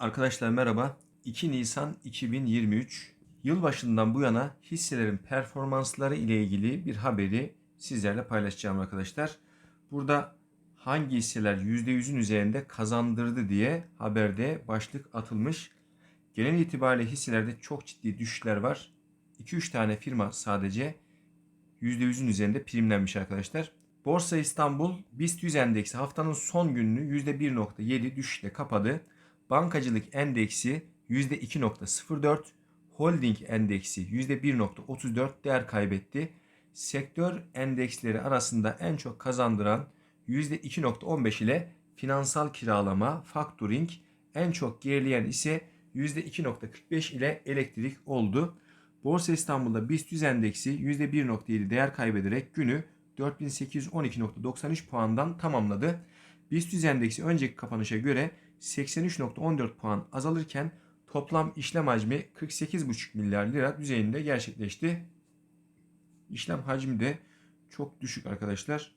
Arkadaşlar merhaba. 2 Nisan 2023. Yılbaşından bu yana hisselerin performansları ile ilgili bir haberi sizlerle paylaşacağım arkadaşlar. Burada hangi hisseler %100'ün üzerinde kazandırdı diye haberde başlık atılmış. Genel itibariyle hisselerde çok ciddi düşüşler var. 2-3 tane firma sadece %100'ün üzerinde primlenmiş arkadaşlar. Borsa İstanbul BIST 100 endeksi haftanın son gününü %1.7 düşüşle kapadı. Bankacılık endeksi %2.04, holding endeksi %1.34 değer kaybetti. Sektör endeksleri arasında en çok kazandıran %2.15 ile finansal kiralama, factoring, en çok gerileyen ise %2.45 ile elektrik oldu. Borsa İstanbul'da BIST 100 endeksi %1.7 değer kaybederek günü 4812.93 puandan tamamladı. BIST 100 endeksi önceki kapanışa göre 83.14 puan azalırken toplam işlem hacmi 48,5 milyar lira düzeyinde gerçekleşti. İşlem hacmi de çok düşük arkadaşlar.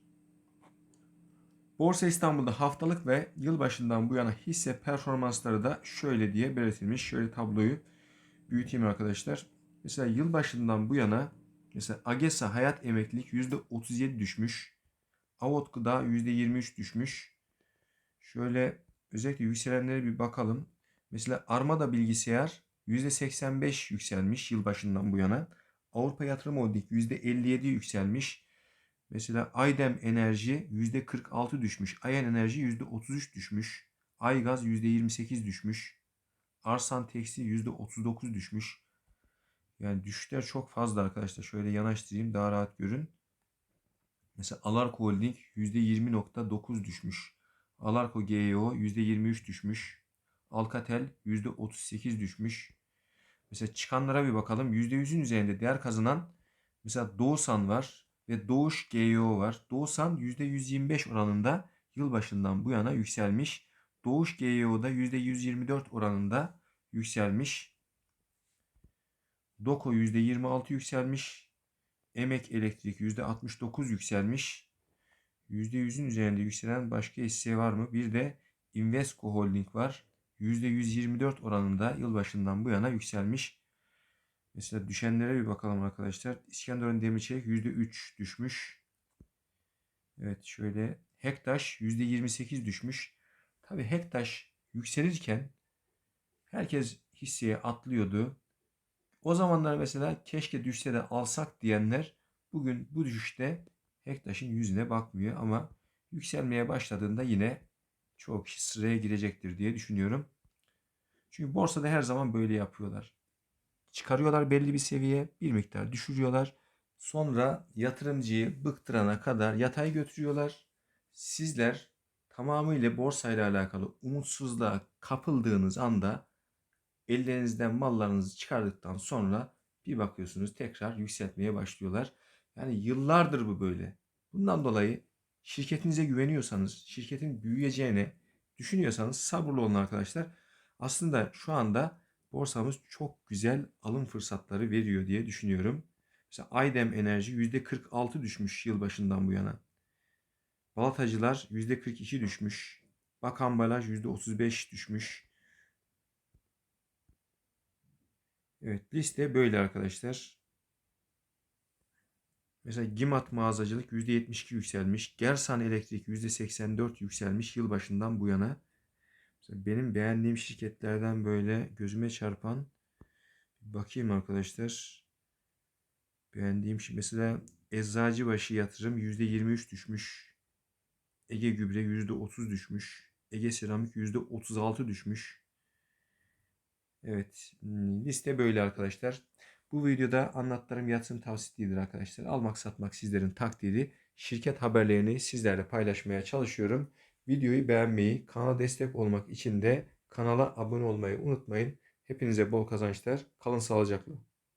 Borsa İstanbul'da haftalık ve yılbaşından bu yana hisse performansları da şöyle diye belirtilmiş. Şöyle tabloyu büyüteyim arkadaşlar. Mesela yılbaşından bu yana mesela AGESA hayat emeklilik %37 düşmüş. Avot gıda %23 düşmüş. Şöyle özellikle yükselenlere bir bakalım. Mesela Armada bilgisayar %85 yükselmiş yılbaşından bu yana. Avrupa Yatırım Holding %57 yükselmiş. Mesela Aydem Enerji %46 düşmüş. Ayen Enerji %33 düşmüş. Aygaz %28 düşmüş. Arsan Tekstil %39 düşmüş. Yani düşüşler çok fazla arkadaşlar. Şöyle yanaştırayım daha rahat görün. Mesela Alarko Holding %20.9 düşmüş. Alarko GEO %23 düşmüş. Alcatel %38 düşmüş. Mesela çıkanlara bir bakalım. %100'ün üzerinde değer kazanan mesela Doğusan var ve Doğuş GEO var. Doğusan %125 oranında yılbaşından bu yana yükselmiş. Doğuş GEO'da %124 oranında yükselmiş. Doko %26 yükselmiş. Emek Elektrik %69 yükselmiş. %100'ün üzerinde yükselen başka hisse var mı? Bir de Invesco Holding var. %124 oranında yılbaşından bu yana yükselmiş. Mesela düşenlere bir bakalım arkadaşlar. İskenderun Demirçelik %3 düşmüş. Evet şöyle Hektaş %28 düşmüş. Tabi Hektaş yükselirken herkes hisseye atlıyordu. O zamanlar mesela keşke düşse de alsak diyenler bugün bu düşüşte Hektaş'ın yüzüne bakmıyor ama yükselmeye başladığında yine çoğu kişi sıraya girecektir diye düşünüyorum. Çünkü borsada her zaman böyle yapıyorlar. Çıkarıyorlar belli bir seviye, bir miktar düşürüyorlar. Sonra yatırımcıyı bıktırana kadar yatay götürüyorlar. Sizler tamamıyla borsayla alakalı umutsuzluğa kapıldığınız anda ellerinizden mallarınızı çıkardıktan sonra bir bakıyorsunuz tekrar yükseltmeye başlıyorlar. Yani yıllardır bu böyle. Bundan dolayı şirketinize güveniyorsanız, şirketin büyüyeceğini düşünüyorsanız sabırlı olun arkadaşlar. Aslında şu anda borsamız çok güzel alım fırsatları veriyor diye düşünüyorum. Mesela Aydem Enerji %46 düşmüş yılbaşından bu yana. Balatacılar %42 düşmüş. Bak Ambalaj %35 düşmüş. Evet liste böyle arkadaşlar. Mesela Gimat mağazacılık %72 yükselmiş. Gersan elektrik %84 yükselmiş yılbaşından bu yana. Mesela benim beğendiğim şirketlerden böyle gözüme çarpan bakayım arkadaşlar. Beğendiğim şey mesela Eczacıbaşı yatırım %23 düşmüş. Ege Gübre %30 düşmüş. Ege Seramik %36 düşmüş. Evet liste böyle arkadaşlar. Bu videoda anlattığım yatırım tavsiyesidir arkadaşlar. Almak satmak sizlerin takdiri. Şirket haberlerini sizlerle paylaşmaya çalışıyorum. Videoyu beğenmeyi, kanala destek olmak için de kanala abone olmayı unutmayın. Hepinize bol kazançlar. Kalın sağlıcakla.